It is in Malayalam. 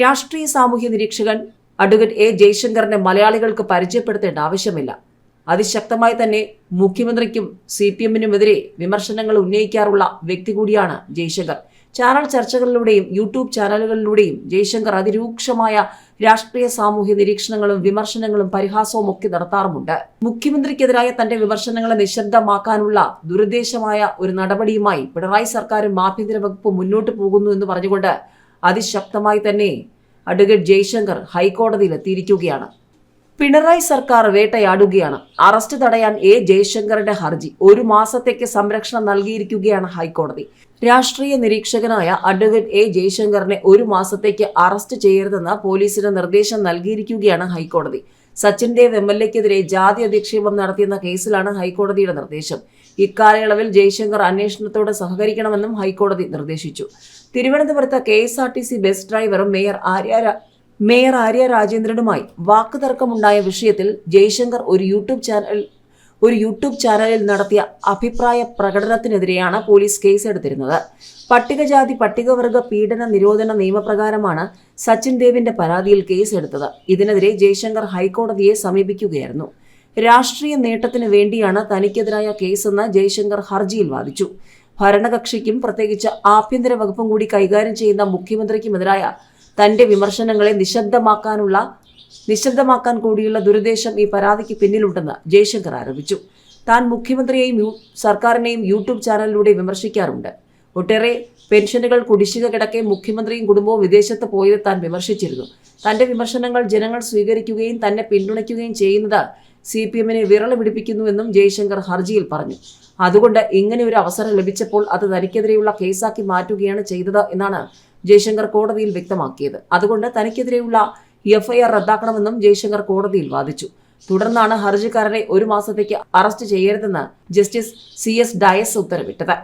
രാഷ്ട്രീയ സാമൂഹ്യ നിരീക്ഷകൻ അഡ്വക്കേറ്റ് എ ജയശങ്കറിനെ മലയാളികൾക്ക് പരിചയപ്പെടുത്തേണ്ട ആവശ്യമില്ല. അതിശക്തമായി തന്നെ മുഖ്യമന്ത്രിക്കും സി പി എമ്മിനുമെതിരെ വിമർശനങ്ങൾ ഉന്നയിക്കാറുള്ള വ്യക്തി കൂടിയാണ് ജയശങ്കർ. ചാനൽ ചർച്ചകളിലൂടെയും യൂട്യൂബ് ചാനലുകളിലൂടെയും ജയശങ്കർ അതിരൂക്ഷമായ രാഷ്ട്രീയ സാമൂഹ്യ നിരീക്ഷണങ്ങളും വിമർശനങ്ങളും പരിഹാസവും ഒക്കെ നടത്താറുമുണ്ട്. മുഖ്യമന്ത്രിക്കെതിരായ തന്റെ വിമർശനങ്ങളെ നിശബ്ദമാക്കാനുള്ള ദുരുദ്ദേശമായ ഒരു നടപടിയുമായി പിണറായി സർക്കാരും ആഭ്യന്തര വകുപ്പ് മുന്നോട്ട് പോകുന്നു എന്ന് പറഞ്ഞുകൊണ്ട് അതിശക്തമായി തന്നെ അഡ്വക്കേറ്റ് ജയശങ്കർ ഹൈക്കോടതിയിൽ എത്തിയിരിക്കുകയാണ്. പിണറായി സർക്കാർ വേട്ടയാടുകയാണ്. അറസ്റ്റ് തടയാൻ എ ജയശങ്കറിന്റെ ഹർജി. ഒരു മാസത്തേക്ക് സംരക്ഷണം നൽകിയിരിക്കുകയാണ് ഹൈക്കോടതി. രാഷ്ട്രീയ നിരീക്ഷകനായ അഡ്വക്കേറ്റ് എ ജയശങ്കറിനെ ഒരു മാസത്തേക്ക് അറസ്റ്റ് ചെയ്യരുതെന്ന് പോലീസിന് നിർദ്ദേശം നൽകിയിരിക്കുകയാണ് ഹൈക്കോടതി. സച്ചിൻ എം എൽ എക്കെതിരെ ജാതി അധിക്ഷേപം നടത്തിയെന്ന കേസിലാണ് ഹൈക്കോടതിയുടെ നിർദ്ദേശം. ഇക്കാലയളവിൽ ജയശങ്കർ അന്വേഷണത്തോട് സഹകരിക്കണമെന്നും ഹൈക്കോടതി നിർദ്ദേശിച്ചു. തിരുവനന്തപുരത്ത് K S R T C bus ഡ്രൈവറും മേയർ ആര്യ മേയർ ആര്യ രാജേന്ദ്രനുമായി വാക്കുതർക്കമുണ്ടായ വിഷയത്തിൽ ജയശങ്കർ ഒരു യൂട്യൂബ് ചാനൽ ഒരു യൂട്യൂബ് ചാനലിൽ നടത്തിയ അഭിപ്രായ പ്രകടനത്തിനെതിരെയാണ് പോലീസ് കേസെടുത്തിരുന്നത്. പട്ടികജാതി പട്ടികവർഗ പീഡന നിരോധന നിയമപ്രകാരമാണ് സച്ചിൻ ദേവിന്റെ പരാതിയിൽ കേസെടുത്തത്. ഇതിനെതിരെ ജയശങ്കർ ഹൈക്കോടതിയെ സമീപിക്കുകയായിരുന്നു. രാഷ്ട്രീയ നേട്ടത്തിന് വേണ്ടിയാണ് തനിക്കെതിരായ കേസെന്ന് ജയശങ്കർ ഹർജിയിൽ വാദിച്ചു. ഭരണകക്ഷിക്കും പ്രത്യേകിച്ച് ആഭ്യന്തര വകുപ്പും കൂടി കൈകാര്യം ചെയ്യുന്ന മുഖ്യമന്ത്രിക്കുമെതിരായ തന്റെ വിമർശനങ്ങളെ നിശബ്ദമാക്കാനുള്ള നിശബ്ദമാക്കാൻ കൂടിയുള്ള ദുരുദ്ദേശം ഈ പരാതിക്ക് പിന്നിലുണ്ടെന്ന് ജയശങ്കർ ആരോപിച്ചു. താൻ മുഖ്യമന്ത്രിയെയും സർക്കാരിനെയും യൂട്യൂബ് ചാനലിലൂടെ വിമർശിക്കാറുണ്ട്. ഒട്ടേറെ പെൻഷനുകൾ കുടിശ്ശിക കിടക്കെ മുഖ്യമന്ത്രിയും കുടുംബവും വിദേശത്ത് പോയത് താൻ വിമർശിച്ചിരുന്നു. തന്റെ വിമർശനങ്ങൾ ജനങ്ങൾ സ്വീകരിക്കുകയും തന്നെ പിന്തുണയ്ക്കുകയും ചെയ്യുന്നത് സി പി എമ്മിനെ വിരള പിടിപ്പിക്കുന്നുവെന്നും ജയശങ്കർ ഹർജിയിൽ പറഞ്ഞു. അതുകൊണ്ട് ഇങ്ങനെ ഒരു അവസരം ലഭിച്ചപ്പോൾ അത് തനിക്കെതിരെയുള്ള കേസാക്കി മാറ്റുകയാണ് ചെയ്തത് എന്നാണ് ജയശങ്കർ കോടതിയിൽ വ്യക്തമാക്കിയത്. അതുകൊണ്ട് തനിക്കെതിരെയുള്ള എഫ്ഐആർ റദ്ദാക്കണമെന്നും ജയശങ്കർ കോടതിയിൽ വാദിച്ചു. തുടർന്നാണ് ഹർജിക്കാരനെ ഒരു മാസത്തേക്ക് അറസ്റ്റ് ചെയ്യരുതെന്ന് ജസ്റ്റിസ് സി എസ് ഡയസ് ഉത്തരവിട്ടത്.